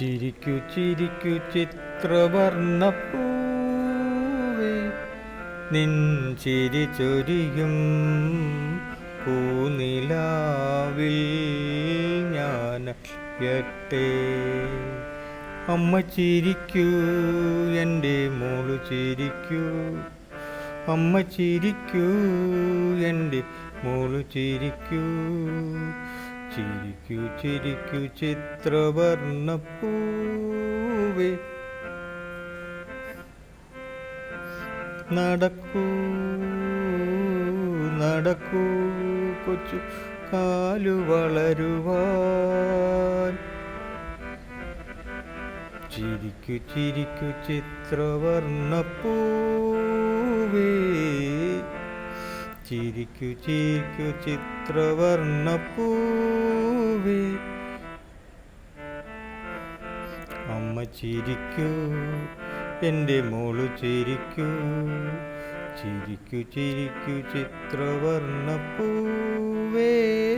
ചിരിക്കു ചിരിക്കു ചിത്രവർണപ്പൂവേ. നിൻ ചിരി ചൊരിയും പൂനിലാവിൽ ഞാൻ എട്ടേ. അമ്മ ചിരിക്കൂ എന്റെ മോൾ ചിരിക്കൂ. അമ്മ ചിരിക്കൂ എന്റെ മോൾ ചിരിക്കൂ. ചിരിക്കൂ ചിരിക്കൂ ചിത്രവർണപ്പൂവേ. നടക്കൂ നടക്കൂ കൊച്ചു കാലു വളരുവാൻ. ചിരിക്കു ചിരിക്കു ചിത്രവർണപ്പൂവേ ചിരിക്കു ചിരിക്കു ചിത്രവർണപ്പൂവേ. അമ്മ ചിരിക്കൂ എന്റെ മോൾ ചിരിക്കൂ. ചിരിക്കു ചിരിക്കു ചിത്രവർണപ്പൂവേ.